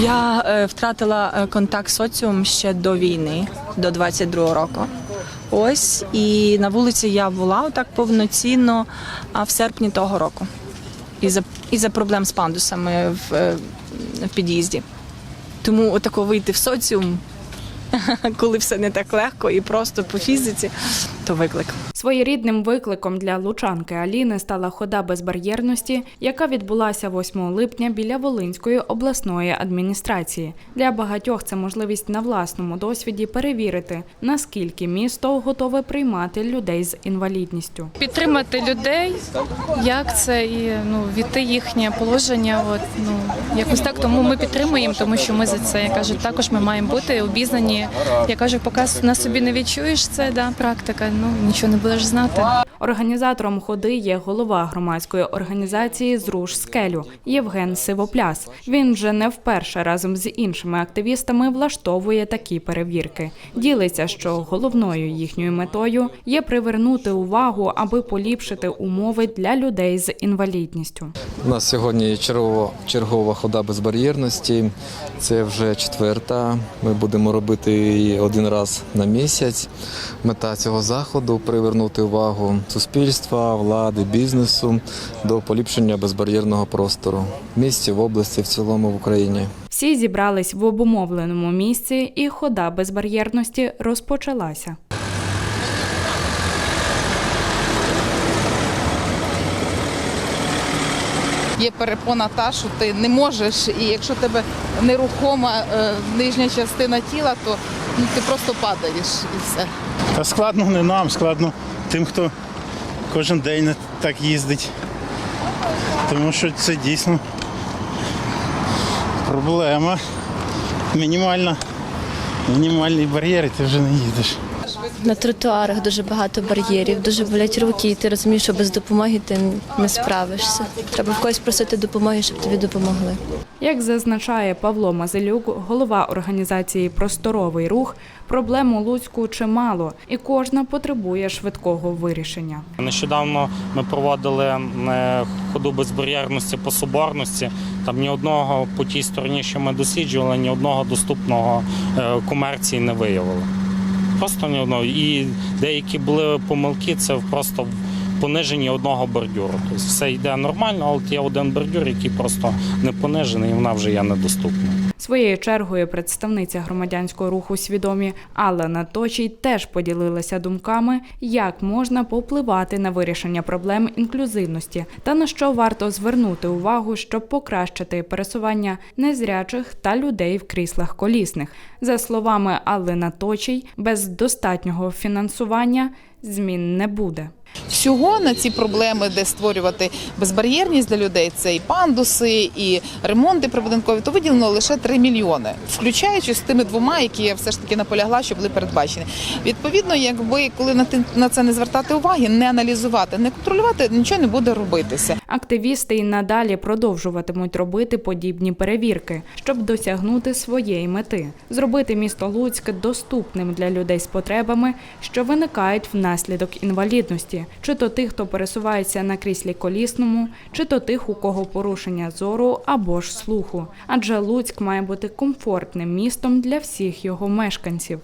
Я е, втратила е, контакт з соціум ще до війни, до 22-го року. Ось і на вулиці я була так повноцінно а, в серпні того року. І за і за проблем з пандусами в, е, в під'їзді. Тому отако вийти в соціум, коли все не так легко і просто по фізиці, то виклик. Своєрідним викликом для лучанки Аліни стала хода безбар'єрності, яка відбулася 8 липня біля Волинської обласної адміністрації. Для багатьох це можливість на власному досвіді перевірити, наскільки місто готове приймати людей з інвалідністю. підтримати людей, як це і ну війти їхнє положення. От ну якось так. Тому ми підтримуємо, тому що ми за це я кажу, також ми маємо бути обізнані. Я кажу, поки на собі не відчуєш це, да, практика. Ну нічого не будеш знати. Організатором ходи є голова громадської організації Зруш скелю Євген Сивопляс. Він вже не вперше разом з іншими активістами влаштовує такі перевірки. Ділиться, що головною їхньою метою є привернути увагу, аби поліпшити умови для людей з інвалідністю. У нас сьогодні чергова, чергова хода безбар'єрності. Це вже четверта. Ми будемо робити її один раз на місяць. Мета цього заходу привернути увагу суспільства, влади, бізнесу до поліпшення безбар'єрного простору в місті, в області, в цілому в Україні. Всі зібрались в обумовленому місці, і хода безбар'єрності розпочалася. Є перепона та, що ти не можеш, і якщо тебе нерухома е, нижня частина тіла, то ну, ти просто падаєш і все. Та складно не нам, складно тим, хто кожен день так їздить. Тому що це дійсно проблема. Мінімальна, мінімальний бар'єр, ти вже не їдеш. На тротуарах дуже багато бар'єрів, дуже болять руки, і ти розумієш, що без допомоги ти не справишся. Треба в когось просити допомоги, щоб тобі допомогли. Як зазначає Павло Мазелюк, голова організації Просторовий рух, проблем у Луцьку чимало, і кожна потребує швидкого вирішення. Нещодавно ми проводили е, ходу безбар'єрності по соборності. Там ні одного по тій стороні, що ми досліджували, ні одного доступного е, комерції не виявили. Просто ні одного. І деякі були помилки, це просто пониження одного бордюру. Тобто все йде нормально, але є один бордюр, який просто не понижений, і вона вже є недоступна. Своєю чергою представниця громадянського руху свідомі Алла Точій теж поділилася думками, як можна попливати на вирішення проблем інклюзивності та на що варто звернути увагу, щоб покращити пересування незрячих та людей в кріслах колісних. За словами Алли Наточій, без достатнього фінансування змін не буде. Всього на ці проблеми, де створювати безбар'єрність для людей, це і пандуси, і ремонти прибудинкові, то виділено лише 3 мільйони, включаючи з тими двома, які я все ж таки наполягла, що були передбачені. Відповідно, якби коли на це не звертати уваги, не аналізувати, не контролювати, нічого не буде робитися. Активісти й надалі продовжуватимуть робити подібні перевірки, щоб досягнути своєї мети зробити місто Луцьк доступним для людей з потребами, що виникають внаслідок інвалідності, чи то тих, хто пересувається на кріслі колісному, чи то тих, у кого порушення зору або ж слуху. Адже Луцьк має бути комфортним містом для всіх його мешканців.